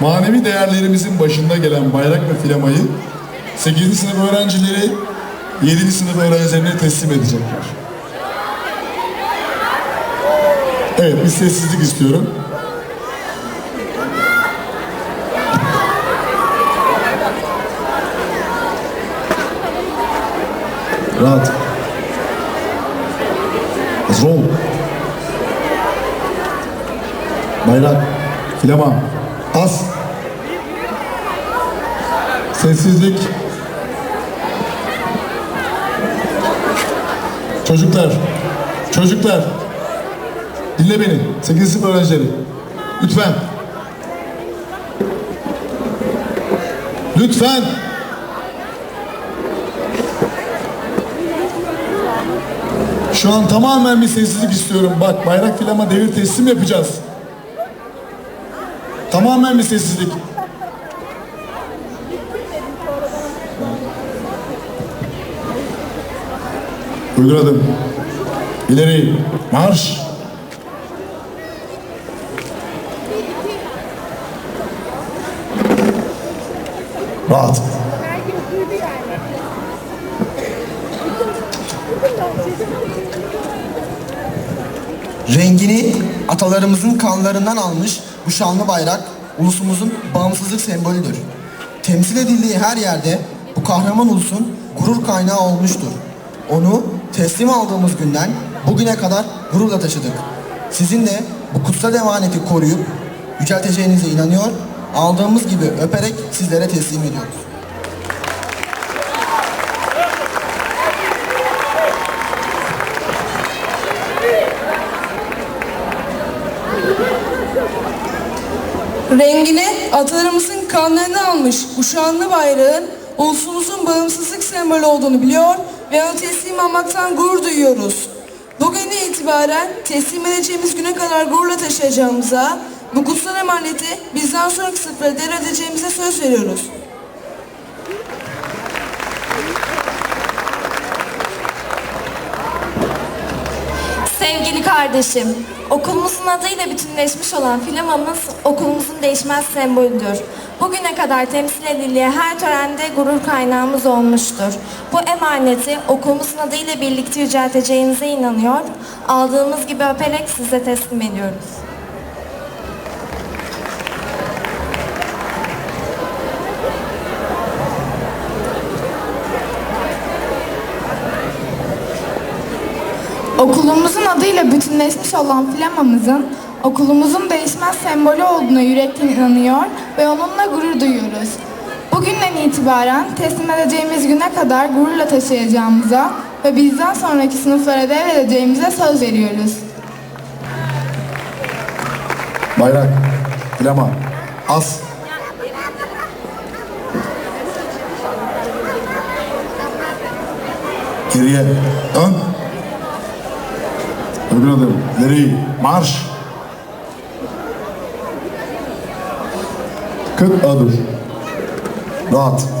manevi değerlerimizin başında gelen bayrak ve flamayı 8. sınıf öğrencileri 7. sınıf öğrencilerine teslim edecekler. Evet, bir sessizlik istiyorum. Rahat. Hazır ol. Bayrak, flama, as. Sessizlik. Çocuklar, çocuklar. Dinle beni, 8. sınıf öğrencileri. Lütfen. Lütfen. Şu an tamamen bir sessizlik istiyorum. Bak bayrak filama devir teslim yapacağız. Tamamen bir sessizlik. Uygun adım. İleri. Marş. Rahat. Rengini atalarımızın kanlarından almış bu şanlı bayrak ulusumuzun bağımsızlık sembolüdür. Temsil edildiği her yerde bu kahraman ulusun gurur kaynağı olmuştur. Onu teslim aldığımız günden bugüne kadar gururla taşıdık. Sizin de bu kutsal emaneti koruyup yücelteceğinize inanıyor, aldığımız gibi öperek sizlere teslim ediyoruz. Rengini atalarımızın kanlarını almış bu şanlı bayrağın ulusumuzun bağımsızlık sembolü olduğunu biliyor ve onu teslim almaktan gurur duyuyoruz. Bugün itibaren teslim edeceğimiz güne kadar gururla taşıyacağımıza, bu kutsal emaneti bizden sonraki sınıflara devredeceğimize söz veriyoruz. Sevgili kardeşim, okulumuzun adıyla bütünleşmiş olan filamamız okulumuzun değişmez sembolüdür. Bugüne kadar temsil edildiği her törende gurur kaynağımız olmuştur. Bu emaneti okulumuzun adıyla birlikte yücelteceğinize inanıyor, aldığımız gibi öperek size teslim ediyoruz. Okulumuzun adıyla bütünleşmiş olan flamamızın okulumuzun değişmez sembolü olduğuna yürekten inanıyor ve onunla gurur duyuyoruz. Bugünden itibaren teslim edeceğimiz güne kadar gururla taşıyacağımıza ve bizden sonraki sınıflara devredeceğimize söz veriyoruz. Bayrak, flama, as. Geriye, ön. Öbür adım, ileri, marş. Kıt adım. Rahat.